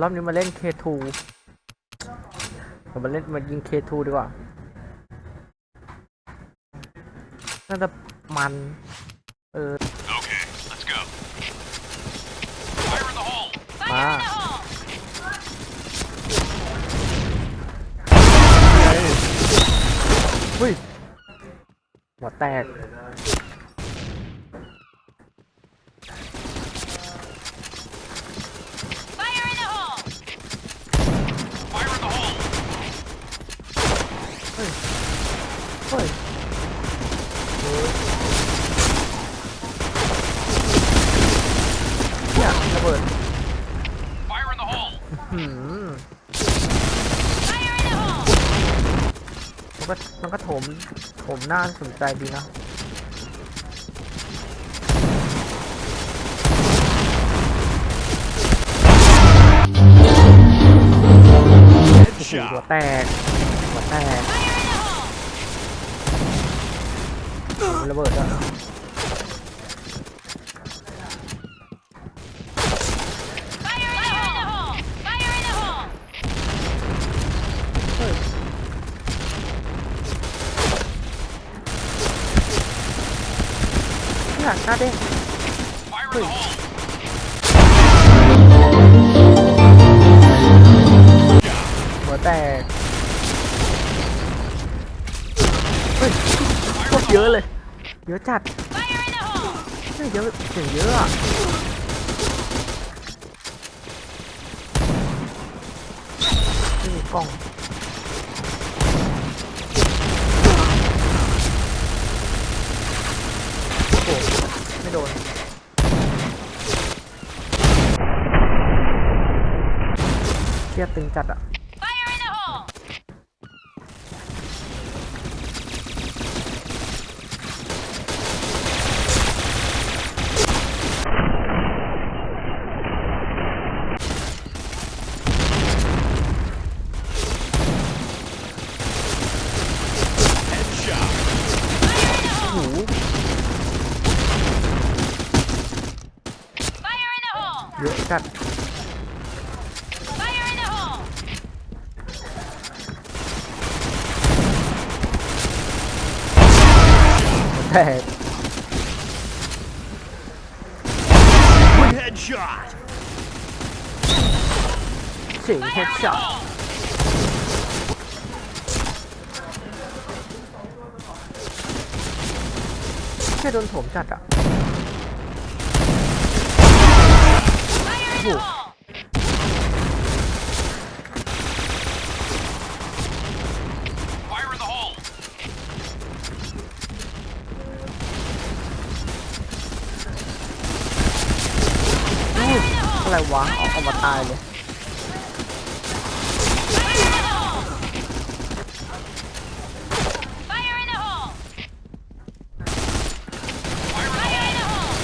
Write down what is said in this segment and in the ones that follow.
รอบนี้มาเล่น K2 เรามาเล่นมายิง K2 ดีกว่า น่าจะมัน เออ Okay, let's go. Fire in the hole. มา เฮ้ยหัวแตก Fire in the hole! Fire in the hole. เฮ้ย เฮ้ย เนี่ยระเบิด Fire in the hole. หืม Fire in the hole! มันก็มันก็โถมโถมหน้าสนใจดีนะหัวแตกหัวแตก Fire in the hole! มันระเบิดอะ Fire in the hole! Fire in the hole! เฮ้ย เนี่ยหน้าเด้ง Fire in the hole. หัวแตกเฮ้ยโคตรเยอะเลย เยอะจัด Fire in the hole! เฮ้ยเยอะเสียงเยอะอะนี่มีกล้อง โอ้โหไม่ โดนเทียดตึงจัดอะ Fire in the hole! หู Fire in the hole! เยอะจัด Fire in the hole! แตก Headshot. เสียงเฮดช็อตแค่โดนโถมจัดอะ Fire in the hole! Fire in the hole. อู้อะไรวะเอาเอามาตายเลย Fire in the hole! Fire in the hole! Fire in the Fire in the hole!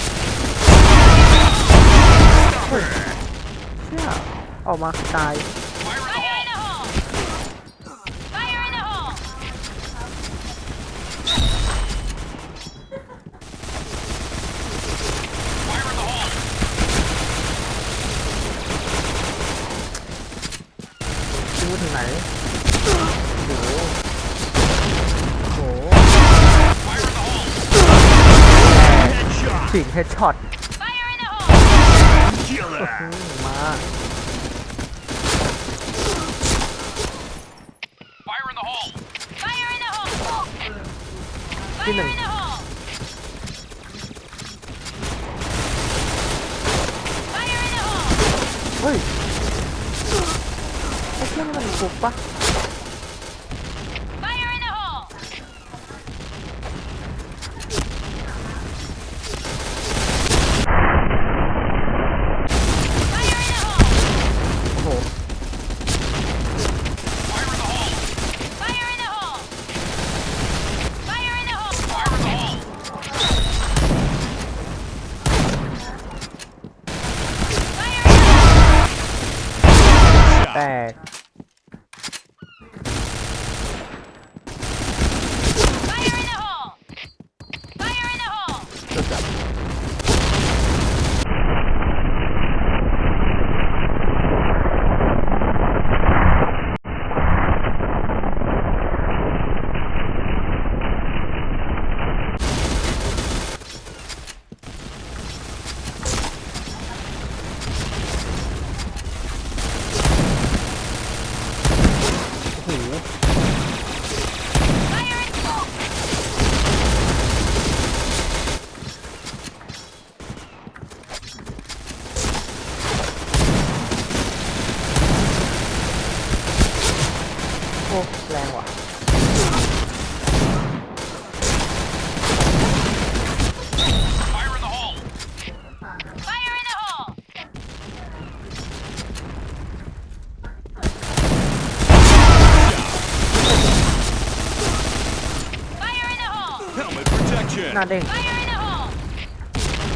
เชี่ย ออกมาคือตาย Fire in the Fire in hole. the hole! Fire in the hole! Fire in the hole. คิวถึงไหนโอ้โหโอ้โห Fire in the hole. Headshot. สิงเฮดช็อต Fire in the hole! Killer. มา Fire in the hole. Fire in the hole! Cái Fire này. in the hole! Fire in the hole! เฮ้ยไอ้เชี่ยนี่มันฟุกปะ Fire in the hole! โอ้โห Fire in the hole. Fire in the hole! Fire in the hole! Fire in the hole. Fire in the hole! แตก หน้าเด้ง Fire in the hole!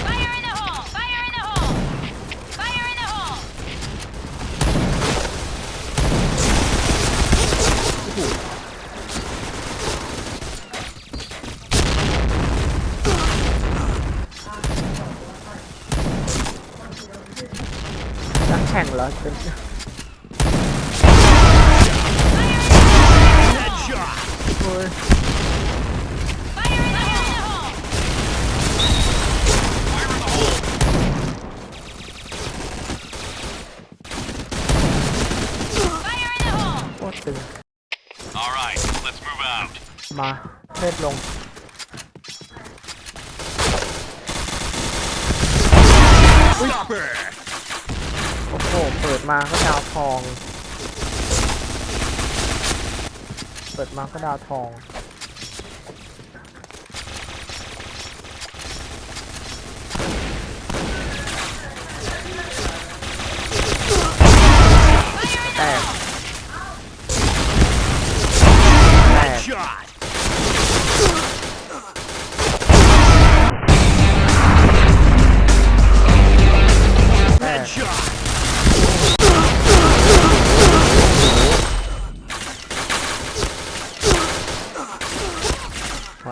Fire in the hole! Fire in the hole! Fire in the hole! นักแข่งเหรอเป็น มาเล่นลงโอ้โห เปิดมาก็ดาวทอง เปิดมาก็ดาวทอง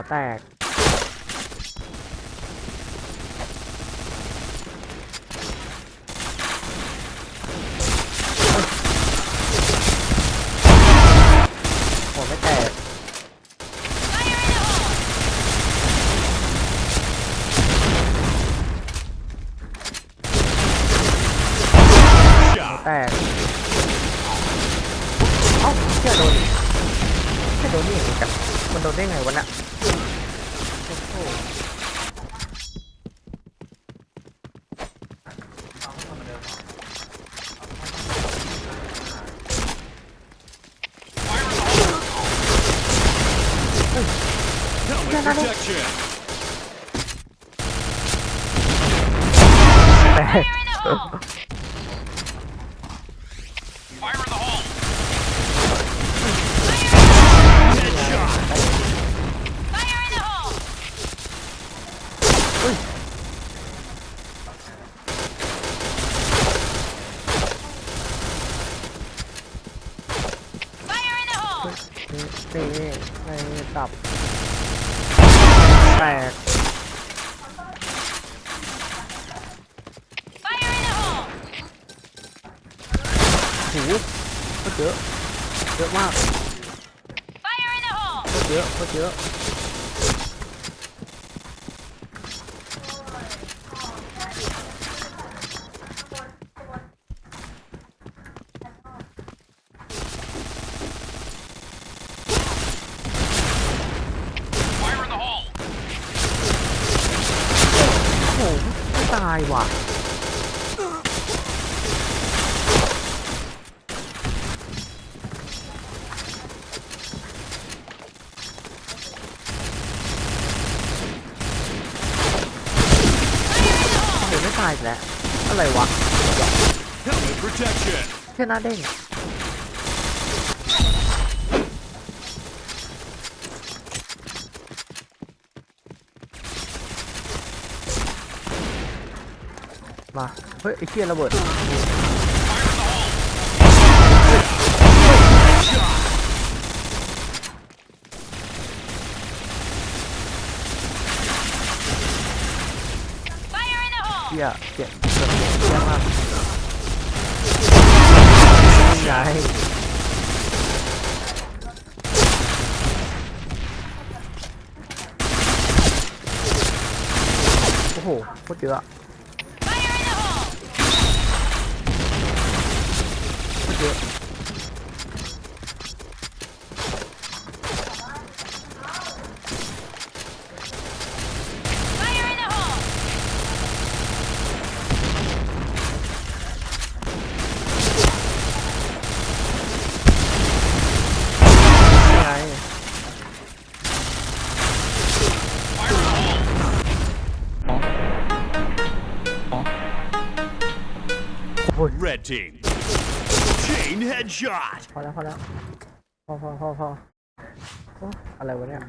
แตก หัวไม่แตก แตก เอ้าเชี่โดนเชี่โดนนี่เองกันมันโดนได้ไงวะน่ะ Fire in the hole! Fire in the hole! Fire Headshot! in the hole! ไฟในโฮ นี่นี่ในตับ แตก ก็เยอะ เยอะมากโฮก็เยอะก็เยอะ โอ้โหไม่ตายว่ะ เดี๋ยวไม่ตายอีกแล้ว อะไรวะ Helmet protection! แค่หน้าเด้งมา เฮ้ย ไอ้เคียระเบิดไฟในโฮเคียเจ็บเจ็บเคี ยมากนี่ไงโอ้โหโคตรเยอะโคตรเยอะ team. Chain headshot. พอแล้วพอแล้วพอพอพอพอโอ้อะไรวะเนี่ย